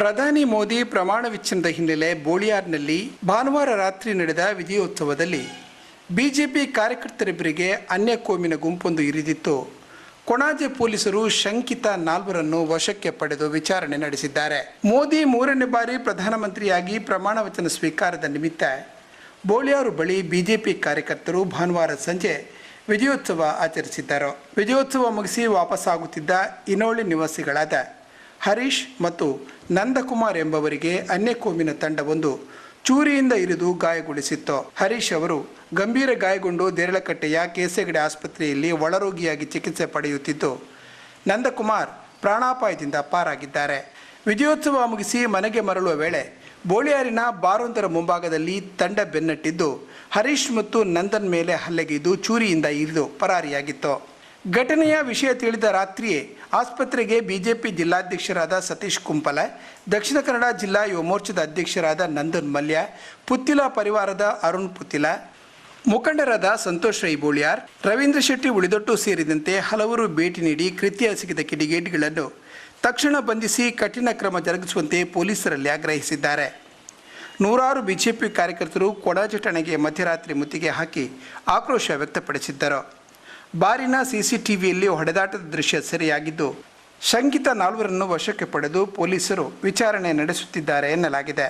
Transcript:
ಪ್ರಧಾನಿ ಮೋದಿ ಪ್ರಮಾಣ ವಿಚ್ಛಿನ್ನದ ಹಿನ್ನೆಲೆ ಬೋಳಿಯಾರ್ನಲ್ಲಿ ಭಾನುವಾರ ರಾತ್ರಿ ನಡೆದ ವಿಜಯೋತ್ಸವದಲ್ಲಿ ಬಿಜೆಪಿ ಕಾರ್ಯಕರ್ತರಿಬ್ಬರಿಗೆ ಅನ್ಯ ಕೋಮಿನ ಗುಂಪೊಂದು ಇರಿದಿತ್ತು. ಕೊಣಾಜೆ ಪೊಲೀಸರು ಶಂಕಿತ ನಾಲ್ವರನ್ನು ವಶಕ್ಕೆ ಪಡೆದು ವಿಚಾರಣೆ ನಡೆಸಿದ್ದಾರೆ. ಮೋದಿ ಮೂರನೇ ಬಾರಿ ಪ್ರಧಾನಮಂತ್ರಿಯಾಗಿ ಪ್ರಮಾಣ ವಚನ ಸ್ವೀಕಾರದ ನಿಮಿತ್ತ ಬೋಳಿಯಾರು ಬಳಿ ಬಿಜೆಪಿ ಕಾರ್ಯಕರ್ತರು ಭಾನುವಾರ ಸಂಜೆ ವಿಜಯೋತ್ಸವ ಆಚರಿಸಿದ್ದರು. ವಿಜಯೋತ್ಸವ ಮುಗಿಸಿ ವಾಪಸ್ಸಾಗುತ್ತಿದ್ದ ಇನೋಳಿ ನಿವಾಸಿಗಳಾದ ಹರೀಶ್ ಮತ್ತು ನಂದಕುಮಾರ್ ಎಂಬವರಿಗೆ ಅನ್ಯಕೋಮಿನ ತಂಡವೊಂದು ಚೂರಿಯಿಂದ ಇರಿದು ಗಾಯಗೊಳಿಸಿತ್ತು. ಹರೀಶ್ ಅವರು ಗಂಭೀರ ಗಾಯಗೊಂಡು ದೇರಳಕಟ್ಟೆಯ ಕೇಸೆಗಡೆ ಆಸ್ಪತ್ರೆಯಲ್ಲಿ ಒಳರೋಗಿಯಾಗಿ ಚಿಕಿತ್ಸೆ ಪಡೆಯುತ್ತಿದ್ದು, ನಂದಕುಮಾರ್ ಪ್ರಾಣಾಪಾಯದಿಂದ ಪಾರಾಗಿದ್ದಾರೆ. ವಿಜಯೋತ್ಸವ ಮುಗಿಸಿ ಮನೆಗೆ ಮರಳುವ ವೇಳೆ ಬೋಳಿಯಾರಿನ ಬಾರೊಂದರ ಮುಂಭಾಗದಲ್ಲಿ ತಂಡ ಬೆನ್ನಟ್ಟಿದ್ದು, ಹರೀಶ್ ಮತ್ತು ನಂದನ್ ಮೇಲೆ ಹಲ್ಲೆಗೆದು ಚೂರಿಯಿಂದ ಇರಿದು ಪರಾರಿಯಾಗಿತ್ತು. ಘಟನೆಯ ವಿಷಯ ತಿಳಿದ ರಾತ್ರಿಯೇ ಆಸ್ಪತ್ರೆಗೆ ಬಿಜೆಪಿ ಜಿಲ್ಲಾಧ್ಯಕ್ಷರಾದ ಸತೀಶ್ ಕುಂಪಲ, ದಕ್ಷಿಣ ಕನ್ನಡ ಜಿಲ್ಲಾ ಯುವ ಮೋರ್ಚಾದ ಅಧ್ಯಕ್ಷರಾದ ನಂದನ್ ಮಲ್ಯ, ಪುತ್ತಿಲ ಪರಿವಾರದ ಅರುಣ್ ಪುತ್ತಿಲ, ಮುಖಂಡರಾದ ಸಂತೋಷ್ ರೈ ಬೋಳಿಯಾರ್ ರವೀಂದ್ರ ಶೆಟ್ಟಿ ಉಳಿದೊಟ್ಟು ಸೇರಿದಂತೆ ಹಲವರು ಭೇಟಿ ನೀಡಿ ಕೃತ್ಯ ಎಸಗಿದ ಕಿಡಿಗೇಡಿಗಳನ್ನು ತಕ್ಷಣ ಬಂಧಿಸಿ ಕಠಿಣ ಕ್ರಮ ಜರುಗಿಸುವಂತೆ ಪೊಲೀಸರಲ್ಲಿ ಆಗ್ರಹಿಸಿದ್ದಾರೆ. ನೂರಾರು ಬಿಜೆಪಿ ಕಾರ್ಯಕರ್ತರು ಕೊಡಾಜಿ ಠಾಣೆಗೆ ಮಧ್ಯರಾತ್ರಿ ಮುತ್ತಿಗೆ ಹಾಕಿ ಆಕ್ರೋಶ ವ್ಯಕ್ತಪಡಿಸಿದ್ದರು. ಬಾರಿನ ಸಿಸಿಟಿವಿಯಲ್ಲಿ ಹೊಡೆದಾಟದ ದೃಶ್ಯ ಸೆರೆಯಾಗಿದ್ದು ಶಂಕಿತ ನಾಲ್ವರನ್ನು ವಶಕ್ಕೆ ಪಡೆದು ಪೊಲೀಸರು ವಿಚಾರಣೆ ನಡೆಸುತ್ತಿದ್ದಾರೆ ಎನ್ನಲಾಗಿದೆ.